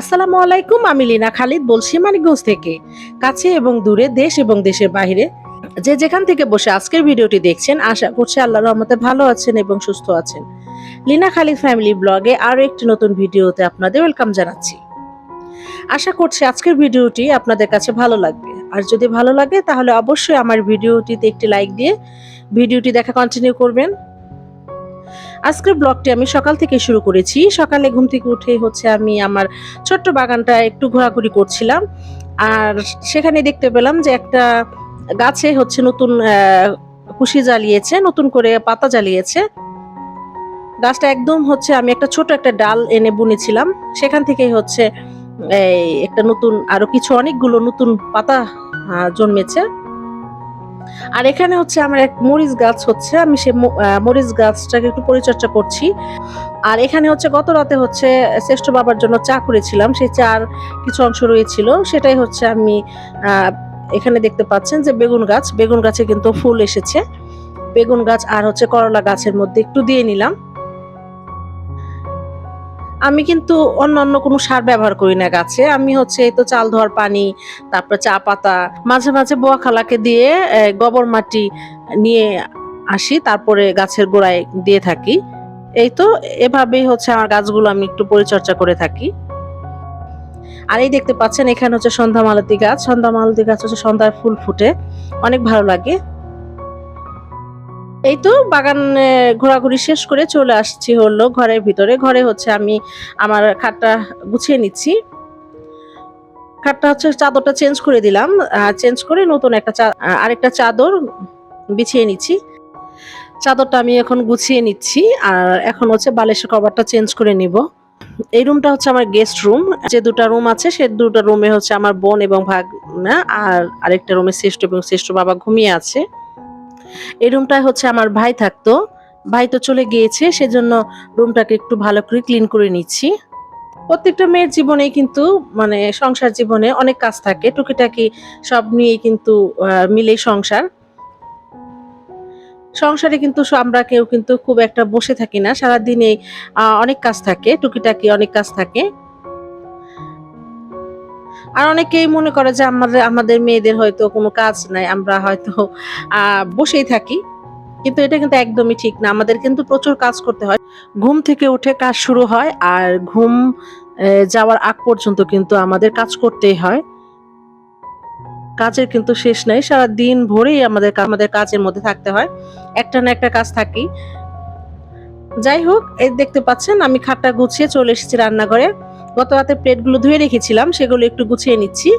আসসালামু আলাইকুম, আমি লীনা খালিদ বলছি মানিকগঞ্জ থেকে। কাছে এবং দূরে, দেশ এবং দেশের বাইরে যে যেখান থেকে বসে আজকের ভিডিওটি দেখছেন, আশা করছি আল্লাহর রহমতে ভালো আছেন এবং সুস্থ আছেন। লীনা খালিদ ফ্যামিলি ব্লগে আরও একটি নতুন ভিডিওতে আপনাদের ওয়েলকাম জানাচ্ছি। আশা করছি আজকের ভিডিওটি আপনাদের কাছে ভালো লাগবে। আর যদি ভালো লাগে, তাহলে অবশ্যই আমার ভিডিওটিতে একটি লাইক দিয়ে ভিডিওটি দেখা কন্টিনিউ করবেন। আজকের ব্লগটি আমি সকাল থেকে শুরু করেছি। সকালে ঘুম থেকে উঠে হচ্ছে আমি আমার ছোট্ট বাগানটা একটু ঘোরাঘুরি করছিলাম। আর সেখানে দেখতে পেলাম যে একটা গাছে হচ্ছে নতুন কুশি জ্বালিয়েছে, নতুন করে পাতা জ্বালিয়েছে। গাছটা একদম হচ্ছে আমি একটা ছোট একটা ডাল এনে বুনেছিলাম। সেখান থেকেই হচ্ছে একটা নতুন আরও কিছু অনেকগুলো নতুন পাতা জন্মেছে। আর এখানে হচ্ছে আমার এক মরিচ গাছ হচ্ছে, আমি সে মরিচ গাছটাকে একটু পরিচর্যা করছি। আর এখানে হচ্ছে গত রাতে হচ্ছে শ্রেষ্ঠ বাবার জন্য চা করেছিলাম, সেই চার কিছু অংশ রয়েছিল। সেটাই হচ্ছে আমি এখানে দেখতে পাচ্ছেন যে বেগুন গাছ, বেগুন গাছে কিন্তু ফুল এসেছে। বেগুন গাছ আর হচ্ছে করলা গাছের মধ্যে একটু দিয়ে নিলাম। আমি কিন্তু অন্য অন্য কোনো সার ব্যবহার করি না গাছে। আমি হচ্ছে এই তো চাল ধোয়ার পানি, তারপর চা পাতা, মাঝে মাঝে বোয়া খালাকে দিয়ে গোবর মাটি নিয়ে আসি, তারপরে গাছের গোড়ায় দিয়ে থাকি। এই তো এভাবেই হচ্ছে আমার গাছগুলো আমি একটু পরিচর্যা করে থাকি। আর এই দেখতে পাচ্ছেন এখানে হচ্ছে সন্ধ্যা মালতী গাছ। সন্ধ্যা মালতী গাছ হচ্ছে সন্ধ্যার ফুল ফুটে। অনেক ভালো লাগে। এই তো বাগান ঘোরাঘুরি শেষ করে চলে আসছি হলো ঘরের ভিতরে। ঘরে হচ্ছে আমি আমার খাটটা গুছিয়ে নিচ্ছি। খাটটা হচ্ছে চাদরটা চেঞ্জ করে দিলাম। চেঞ্জ করে নতুন একটা আরেকটা চাদর বিছিয়ে নিচ্ছি। চাদরটা আমি এখন গুছিয়ে নিচ্ছি। আর এখন হচ্ছে বালিশের কভারটা চেঞ্জ করে নিব। এই রুমটা হচ্ছে আমার গেস্ট রুম। যে দুটো রুম আছে, সে দুটো রুমে হচ্ছে আমার বোন এবং ভাগনা। আর আরেকটা রুমে শ্রেষ্ঠ এবং শ্রেষ্ঠ বাবা ঘুমিয়ে আছে। এই রুমটায় হচ্ছে আমার ভাই থাকতো। ভাই তো চলে গিয়েছে, সেজন্য রুমটাকে একটু ভালো করে ক্লিন করে নিচ্ছি। প্রত্যেকটা মেয়ের জীবনে কিন্তু মানে সংসার জীবনে অনেক কাজ থাকে। টুকিটাকি সব নিয়ে কিন্তু মিলে সংসার। সংসারে কিন্তু আমরা কেউ কিন্তু খুব একটা বসে থাকি না। সারাদিনে অনেক কাজ থাকে, টুকিটাকি অনেক কাজ থাকে। আর অনেকেই মনে করে যে আমাদের আমাদের মেয়েদের হয়তো কোনো কাজ নাই, আমরা হয়তো বসেই থাকি। কিন্তু এটা কিন্তু একদমই ঠিক না। আমাদের কিন্তু প্রচুর কাজ করতে হয়। ঘুম থেকে উঠে কাজ শুরু হয় আর ঘুম যাওয়ার আগ পর্যন্ত কিন্তু আমাদের কাজ করতেই হয়। কাজের কিন্তু শেষ নাই। সারা দিন ভরেই আমাদের আমাদের কাজের মধ্যে থাকতে হয়। একটা না একটা কাজ থাকি। যাই হোক, এই দেখতে পাচ্ছেন, আমি খাটটা গুছিয়ে চলে এসেছি রান্নাঘরে। গত রাতে প্লেটগুলো ধুয়ে রেখেছিলাম, সেগুলো একটু গুছিয়ে নিচ্ছি।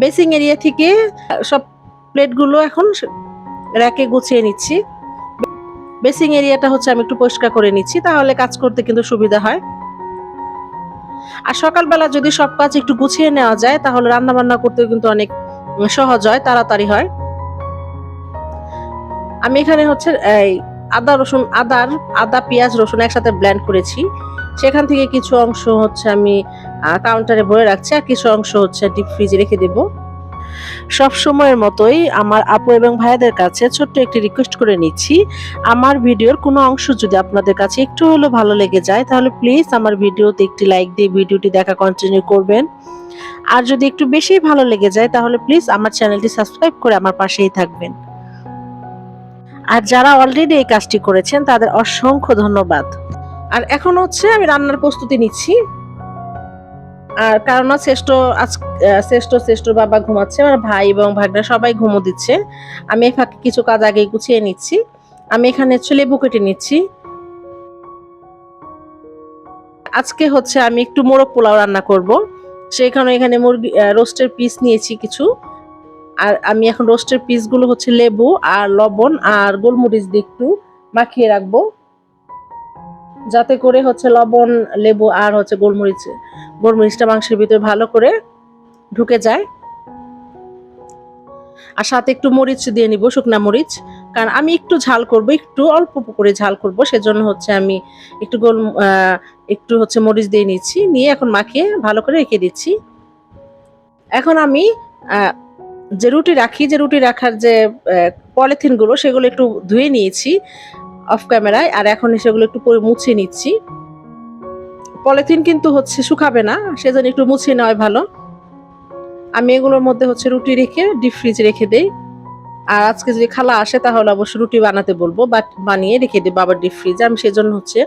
বেসিং এরিয়া থেকে সব প্লেটগুলো এখন র্যাকে গুছিয়ে নিচ্ছি। বেসিং এরিয়াটা হচ্ছে আমি একটু পরিষ্কার করে নিচ্ছি, তাহলে কাজ করতে কিন্তু সুবিধা হয়। আর সকালবেলা যদি সব কাজ একটু গুছিয়ে নেওয়া যায়, তাহলে রান্না বান্না করতেও কিন্তু অনেক সহজ হয়, তাড়াতাড়ি হয়। আমি এখানে হচ্ছে, এই আদা রসুন, আদার, আদা, পেঁয়াজ, রসুন একসাথে ব্ল্যান্ড করেছি। সেখান থেকে কিছু অংশ হচ্ছে আমি কাউন্টারে ভরে রাখছি, আর কিছু অংশ হচ্ছে ডিপ ফ্রিজে রেখে দেব। সব সময়ের মতোই আমার আপু এবং ভাইয়াদের কাছে ছোট্ট একটি রিকোয়েস্ট করে নিচ্ছি। আমার ভিডিওর কোনো অংশ যদি আপনাদের কাছে একটু হলেও ভালো লেগে যায়, তাহলে প্লিজ আমার ভিডিওতে একটি লাইক দিয়ে ভিডিওটি দেখা কন্টিনিউ করবেন। আর যদি একটু বেশি ভালো লেগে যায়, তাহলে প্লিজ আমার চ্যানেলটি সাবস্ক্রাইব করে আমার পাশেই থাকবেন। আর যারা অলরেডি এই কাজটি করেছেন, তাদের অসংখ্য ধন্যবাদ। আর এখন হচ্ছে আমি রান্নার প্রস্তুতি নিচ্ছি। আর কারণ শ্রেষ্ঠ আজ শ্রেষ্ঠ শ্রেষ্ঠ বাবা ঘুমাচ্ছে, আমার ভাই এবং ভাগনা সবাই ঘুমো দিচ্ছে। আমি এই ফাঁকে কিছু কাজ আগে গুছিয়ে নিচ্ছি। আমি এখানে হচ্ছে লেবু কেটে নিচ্ছি। আজকে হচ্ছে আমি একটু মোরগ পোলাও রান্না করব। সেখানে এখানে মুরগি রোস্টের পিস নিয়েছি কিছু। আর আমি এখন রোস্টের পিসগুলো হচ্ছে লেবু আর লবণ আর গোলমরিচ দিয়ে একটু মাখিয়ে রাখব। যাতে করে হচ্ছে লবণ, লেবু আর হচ্ছে গোলমরিচ, গোলমরিচটা মাংসের ভিতরে ভালো করে ঢুকে যায়। আর সাথে একটু মরিচ দিয়ে নিব, শুকনা মরিচ। কারণ আমি একটু ঝাল করব, একটু অল্প করে ঝাল করব, সেজন্য হচ্ছে আমি একটু গোল একটু হচ্ছে মরিচ দিয়ে নিচ্ছি। নিয়ে এখন মাখিয়ে ভালো করে রেখে দিচ্ছি। এখন আমি যে রুটি রাখি, যে রুটি রাখার যে পলিথিনগুলো, সেগুলো একটু ধুয়ে নিয়েছি অফ ক্যামেরায় আর এখন সেগুলো একটু মুছে নিচ্ছি। পলিথিন কিন্তু হচ্ছে শুকাবে না, সেজন্য একটু মুছিয়ে নেওয়াই ভালো। আমি এগুলোর মধ্যে হচ্ছে রুটি রেখে ডিপ ফ্রিজ রেখে দেই। আর আজকে যদি খালা আসে, তাহলে অবশ্যই রুটি বানাতে বলব বাট বানিয়ে রেখে দেবো আবার ডিপ ফ্রিজে আমি সেজন্য হচ্ছে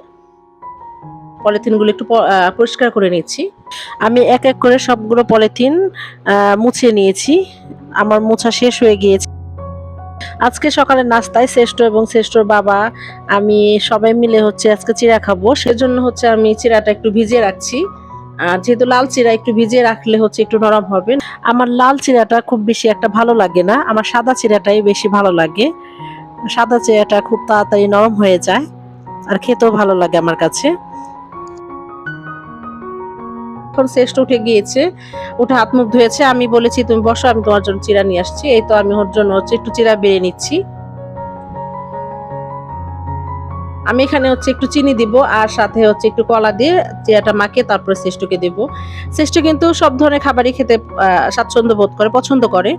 পলিথিনগুলো একটু পরিষ্কার করে নিচ্ছি আমি এক এক করে সবগুলো পলিথিন মুছে নিয়েছি। আমার মোছা শেষ হয়ে গিয়েছে। আজকে সকালে নাস্তায় শ্রেষ্ঠ এবং শ্রেষ্ঠর বাবা, আমি সবাই মিলে হচ্ছে আজকে চিড়া খাব। সেজন্য হচ্ছে আমি চিড়াটা একটু ভিজিয়ে রাখছি। আর যেহেতু লাল চিড়া একটু ভিজিয়ে রাখলে হচ্ছে একটু নরম হবে। আমার লাল চিড়াটা খুব বেশি একটা ভালো লাগে না। আমার সাদা চিড়াটাই বেশি ভালো লাগে। সাদা চিড়াটা খুব তাড়াতাড়ি নরম হয়ে যায়। আর খেতেও ভালো লাগে আমার কাছে। এখন শ্রেষ্ঠ উঠে গিয়েছে, উঠে হাত মুখ ধুয়েছে। আমি বলেছি, তুমি বসো, আমি তোমার জন্য চিড়া নিয়ে আসছি। এই তো আমি ওর জন্য হচ্ছে একটু চিড়া বেড়ে নিচ্ছি। আমি এখানে হচ্ছে একটু চিনি দিব আর সাথে হচ্ছে একটু কলা দিয়ে চিড়াটা মাখিয়ে তারপরে শ্রেষ্ঠকে দেব। শ্রেষ্ঠ কিন্তু সব ধরনের খাবারই খেতে স্বাচ্ছন্দ্য বোধ করে, পছন্দ করে।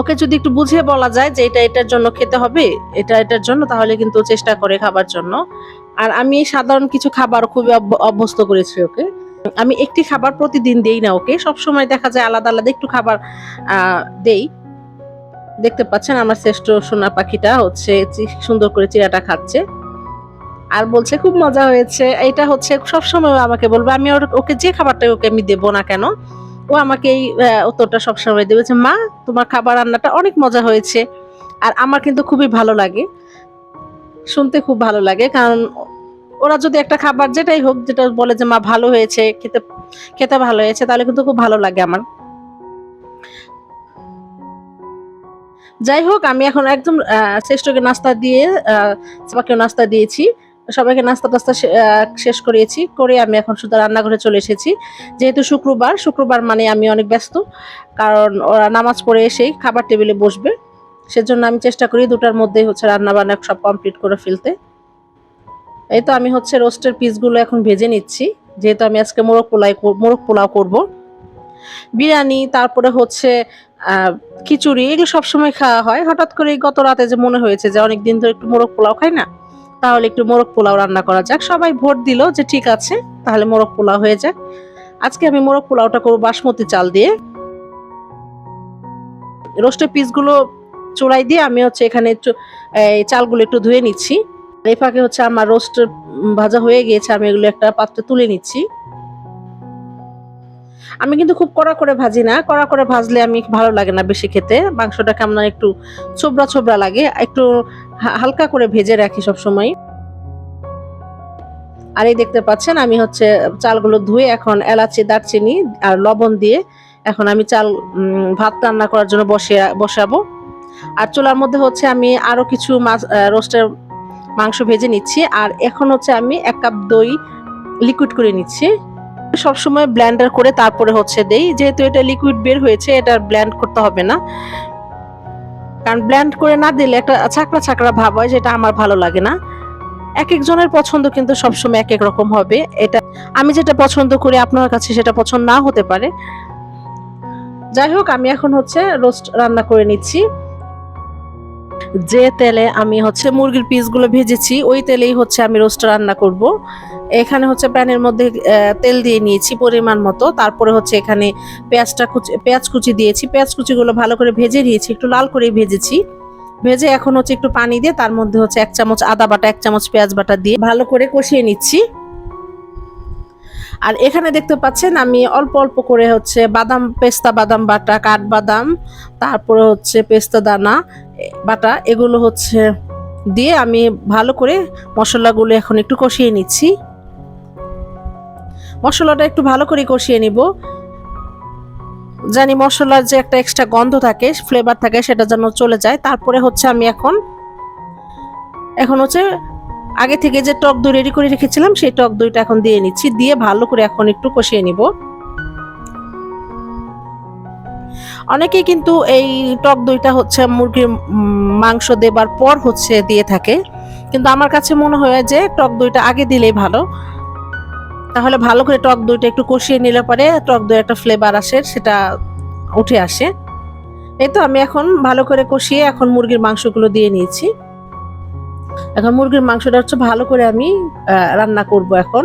ওকে যদি একটু বুঝিয়ে বলা যায় যে এটা এটার জন্য খেতে হবে, এটা এটার জন্য, তাহলে কিন্তু চেষ্টা করে খাবার জন্য। আর আমি সাধারণ কিছু খাবার খুবই অভ্য- অভ্যস্ত করেছি ওকে। আমি একটি খাবার প্রতিদিন দেই না ওকে সব সময় দেখা যায় আলাদা আলাদা একটু খাবার দেই। দেখতে পাচ্ছেন আমার শ্রেষ্ঠ সোনা পাখিটা হচ্ছে সুন্দর করে চিড়াটা খাচ্ছে। আর বলছে, খুব মজা হয়েছে। এটা হচ্ছে সব সময় আমাকে বলবে, আমি ওকে যে খাবারটা ওকে আমি দেবো না কেন, ও আমাকে এই উত্তরটা সবসময় দেবে যে, মা, তোমার খাবার রান্নাটা অনেক মজা হয়েছে। আর আমার কিন্তু খুবই ভালো লাগে। শুনতে খুব ভালো লাগে, কারণ ওরা যদি একটা খাবার যেটাই হোক, যেটা বলে যে, মা, ভালো হয়েছে, খেতে খেতে ভালো হয়েছে তাহলে কিন্তু খুব ভালো লাগে আমার। যাই হোক, আমি এখন একদম শ্রেষ্ঠকে নাস্তা দিয়ে সবাইকেও নাস্তা দিয়েছি। সবাইকে নাস্তা টাস্তা শেষ করিয়েছি, করে আমি এখন শুধু রান্নাঘরে চলে এসেছি। যেহেতু শুক্রবার শুক্রবার মানে আমি অনেক ব্যস্ত, কারণ ওরা নামাজ পড়ে এসেই খাবার টেবিলে বসবে। সেজন্য আমি চেষ্টা করি দুটার মধ্যেই হচ্ছে রান্না বান্না সব কমপ্লিট করে ফেলতে। এই তো আমি হচ্ছে রোস্টের পিসগুলো এখন ভেজে নিচ্ছি। যেহেতু আমি আজকে মোরগ পোলাই মোরগ পোলাও করব। বিরিয়ানি, তারপরে হচ্ছে খিচুড়ি, এগুলো সবসময় খাওয়া হয়। হঠাৎ করে গত রাতে যে মনে হয়েছে যে অনেক দিন ধরে একটু মোরগ পোলাও খাই না, তাহলে একটু মোরগ পোলাও রান্না করা যাক। সবাই ভোট দিল যে ঠিক আছে, তাহলে মোরগ পোলাও হয়ে যাক। আজকে আমি মোরগ পোলাওটা করব বাসমতি চাল দিয়ে। রোস্টের পিসগুলো চোড়াই দিয়ে আমি হচ্ছে এখানে চালগুলো একটু ধুয়ে নিচ্ছি। এই ফাঁকে হচ্ছে আমার রোস্ট ভাজা হয়ে গিয়েছে, আমি এগুলো একটা পাত্রে তুলে নিচ্ছি। আমি কিন্তু খুব কড়া করে ভাজি না, কড়া করে ভাজলে আমি ভালো লাগে না বেশি খেতে। মাংসটা কেমন একটু ছোবড়া ছোবড়া লাগে, একটু হালকা করে ভেজে রাখি সব সময় আর এই দেখতে পাচ্ছেন, আমি হচ্ছে চালগুলো ধুয়ে এখন এলাচি, দারচিনি আর লবণ দিয়ে এখন আমি চাল ভাত রান্না করার জন্য বসে বসাবো। আর চুলার মধ্যে হচ্ছে আমি আরও কিছু মাছ রোস্টের মাংস ভেজে নিচ্ছি। আর এখন হচ্ছে আমি এক কাপ দই লিকুইড করে নিচ্ছি। সবসময় ব্ল্যান্ডার করে তারপরে হচ্ছে দেই। যেহেতু এটা লিকুইড বের হয়েছে, এটা ব্ল্যান্ড করতে হবে না। কারণ ব্ল্যান্ড করে না দিলে একটা ছাকড়া ছাকড়া ভাব হয়, যেটা আমার ভালো লাগে না। এক একজনের পছন্দ কিন্তু সবসময় এক এক রকম হবে। এটা আমি যেটা পছন্দ করি, আপনার কাছে সেটা পছন্দ না হতে পারে। যাই হোক, আমি এখন হচ্ছে রোস্ট রান্না করে নিচ্ছি। যে তেলে আমি হচ্ছে মুরগির পিসগুলো ভেজেছি, ওই তেলেই হচ্ছে আমি রোস্ট রান্না করব। এখানে হচ্ছে প্যানের মধ্যে তেল দিয়ে নিয়েছি পরিমাণ মতো। তারপরে হচ্ছে এখানে পেঁয়াজটা কুচি, পেঁয়াজ কুচি দিয়েছি। পেঁয়াজ কুচিগুলো ভালো করে ভেজে নিয়েছি, একটু লাল করে ভেজেছি। ভেজে এখন হচ্ছে একটু পানি দিয়ে তার মধ্যে হচ্ছে এক চামচ আদা বাটা, এক চামচ পেঁয়াজ বাটা দিয়ে ভালো করে কষিয়ে নিচ্ছি। আর এখানে দেখতে পাচ্ছেন আমি অল্প অল্প করে হচ্ছে বাদাম, পেস্তা বাদাম, বাটা, কাঠবাদাম, তারপরে হচ্ছে পেস্তা দানা বাটা, এগুলো হচ্ছে দিয়ে আমি ভালো করে মশলাগুলো এখন একটু কষিয়ে নিচ্ছি। মশলাটা একটু ভালো করে কষিয়ে নিব। জানি মশলার যে একটা এক্সট্রা গন্ধ থাকে ফ্লেভার থাকে, সেটা যেন চলে যায়। তারপরে হচ্ছে আমি এখন এখন হচ্ছে আগে থেকে যে টক দই রেডি করে রেখেছিলাম, সেই টক দইটা এখন দিয়ে নিচ্ছি। দিয়ে ভালো করে এখন একটু কষিয়ে নিব। অনেকেই কিন্তু এই টক দইটা হচ্ছে মুরগির মাংস দেবার পর হচ্ছে দিয়ে থাকে। কিন্তু আমার কাছে মনে হয় যে টক দইটা আগে দিলেই ভালো। তাহলে ভালো করে টক দইটা একটু কষিয়ে নিলে পরে টক দই একটা ফ্লেভার আসে, সেটা উঠে আসে। এই তো আমি এখন ভালো করে কষিয়ে এখন মুরগির মাংসগুলো দিয়ে নিয়েছি। এখন মুরগির মাংসটা হচ্ছে ভালো করে আমি রান্না করব এখন।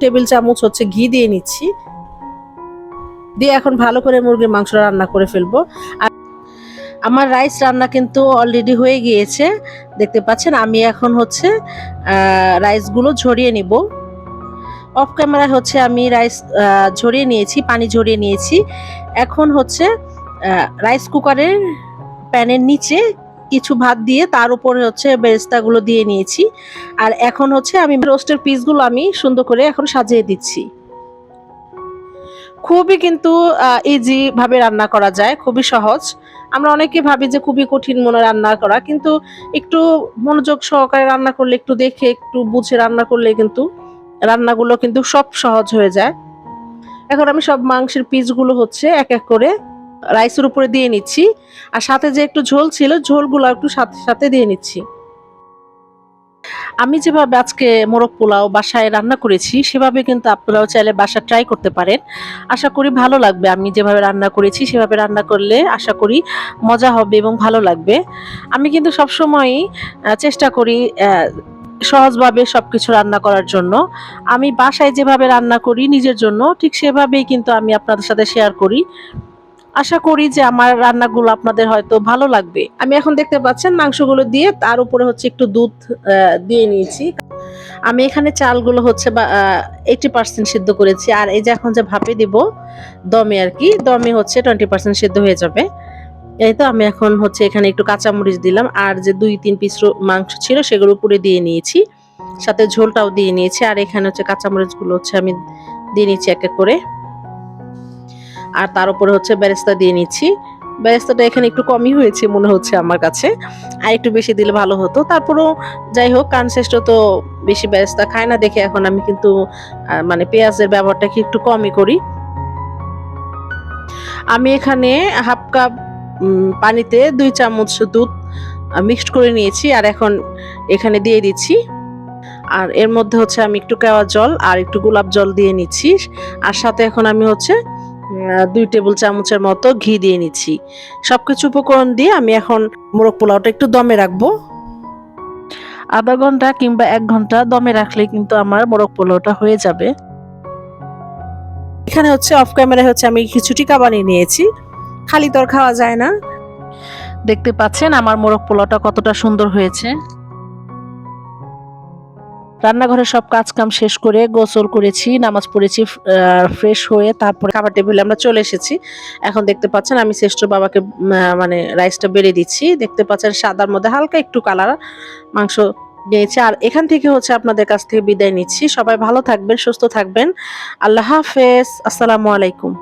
টেবিল চামচ হচ্ছে ঘি দিয়ে নিচ্ছি। দিয়ে এখন ভালো করে মুরগির মাংস রান্না করে ফেলব। আমার রাইস রান্না কিন্তু অলরেডি হয়ে গিয়েছে। দেখতে পাচ্ছেন, আমি এখন হচ্ছে রাইসগুলো ঝরিয়ে নিব। অফ ক্যামেরায় হচ্ছে আমি রাইস ঝরিয়ে নিয়েছি, পানি ঝরিয়ে নিয়েছি। এখন হচ্ছে রাইস কুকারের প্যানের নিচে কিছু ভাত দিয়ে তার উপরে হচ্ছে বেরেস্তাগুলো দিয়ে নিয়েছি। আর এখন হচ্ছে আমি রোস্টের পিসগুলো আমি সুন্দর করে এখন সাজিয়ে দিচ্ছি। খুবই কিন্তু ইজি ভাবে রান্না করা যায়, খুবই সহজ। আমরা অনেকে ভাবি যে খুবই কঠিন মনে রান্না করা, কিন্তু একটু মনোযোগ সহকারে রান্না করলে, একটু দেখে, একটু বুঝে রান্না করলে কিন্তু রান্নাগুলো কিন্তু সব সহজ হয়ে যায়। এখন আমি সব মাংসের পিসগুলো হচ্ছে এক এক করে রাইসের উপরে দিয়ে নিচ্ছি। আর সাথে যে একটু ঝোল ছিল, ঝোলগুলো একটু সাথে সাথে দিয়ে নিচ্ছি। আমি যেভাবে আজকে মোরগ পোলাও বাসায় রান্না করেছি, সেভাবে কিন্তু আপনারাও চাইলে বাসা ট্রাই করতে পারেন। আশা করি ভালো লাগবে। আমি যেভাবে রান্না করেছি, সেভাবে রান্না করলে আশা করি মজা হবে এবং ভালো লাগবে। আমি কিন্তু সবসময়ই চেষ্টা করি সহজভাবে সব কিছু রান্না করার জন্য। আমি বাসায় যেভাবে রান্না করি নিজের জন্য, ঠিক সেভাবেই কিন্তু আমি আপনাদের সাথে শেয়ার করি। আশা করি যে আমার রান্নাগুলো আপনাদের হয়তো ভালো লাগবে। আমি এখন দেখতে পাচ্ছেন মাংসগুলো দিয়ে তার উপরে হচ্ছে একটু দুধ দিয়ে নিয়েছি। আমি এখানে চালগুলো হচ্ছে বা এইটি পার্সেন্ট সিদ্ধ করেছি। আর এই যে এখন যে ভাপে দিব দমে আর কি, দমে হচ্ছে টোয়েন্টি পার্সেন্ট সিদ্ধ হয়ে যাবে। এই তো আমি এখন হচ্ছে এখানে একটু কাঁচামরিচ দিলাম। আর যে দুই তিন পিস মাংস ছিল সেগুলো উপরে দিয়ে নিয়েছি। সাথে ঝোলটাও দিয়ে নিয়েছি। আর এখানে হচ্ছে কাঁচামরিচগুলো হচ্ছে আমি দিয়ে নিয়েছি এক এক করে। আর তার উপরে হচ্ছে বেরেস্তা দিয়ে নিচ্ছি। বেরেস্তাটা এখানে একটু কমই হয়েছে মনে হচ্ছে আমার কাছে। আর একটু বেশি দিলে ভালো হতো। তারপরেও যাই হোক কানশ্রেষ্ঠ তো বেশি বেরেস্তা খায় না দেখে এখন আমি কিন্তু মানে পেঁয়াজের ব্যবহারটা কি একটু কমই করি। আমি এখানে হাফ কাপ পানিতে দুই চামচ দুধ মিক্সড করে নিয়েছি আর এখন এখানে দিয়ে দিচ্ছি। আর এর মধ্যে হচ্ছে আমি একটু কেওয়া জল আর একটু গোলাপ জল দিয়ে নিচ্ছি। আর সাথে এখন আমি হচ্ছে দুই টেবিল চামচের মতো ঘি দিয়ে নিচ্ছি। সবকিছু উপকরণ দিয়ে আমি এখন মোরগ পোলাওটা একটু দমে রাখব। আধা ঘণ্টা কিংবা এক ঘণ্টা দমে রাখলে কিন্তু আমার মোরগ পোলাওটা হয়ে যাবে। এখানে হচ্ছে অফ ক্যামেরায় হচ্ছে আমি কিছু টিকা বানিয়ে নিয়েছি। খালি তোর খাওয়া যায় না। দেখতে পাচ্ছেন আমার মোরগ পোলাওটা কতটা সুন্দর হয়েছে। রান্নাঘরে সব কাজ কাম শেষ করে গোসল করেছি, নামাজ পড়েছি ফ্রেশ হয়ে তারপরে খাবার টেবিলে আমরা চলে এসেছি। এখন দেখতে পাচ্ছেন আমি শ্রেষ্ঠ বাবাকে মানে রাইসটা বেড়ে দিচ্ছি। দেখতে পাচ্ছেন সাদার মধ্যে হালকা একটু কালার মাংস নিয়েছি। আর এখান থেকে হচ্ছে আপনাদের কাছ থেকে বিদায় নিচ্ছি। সবাই ভালো থাকবেন, সুস্থ থাকবেন। আল্লাহ হাফেজ। আসসালামু আলাইকুম।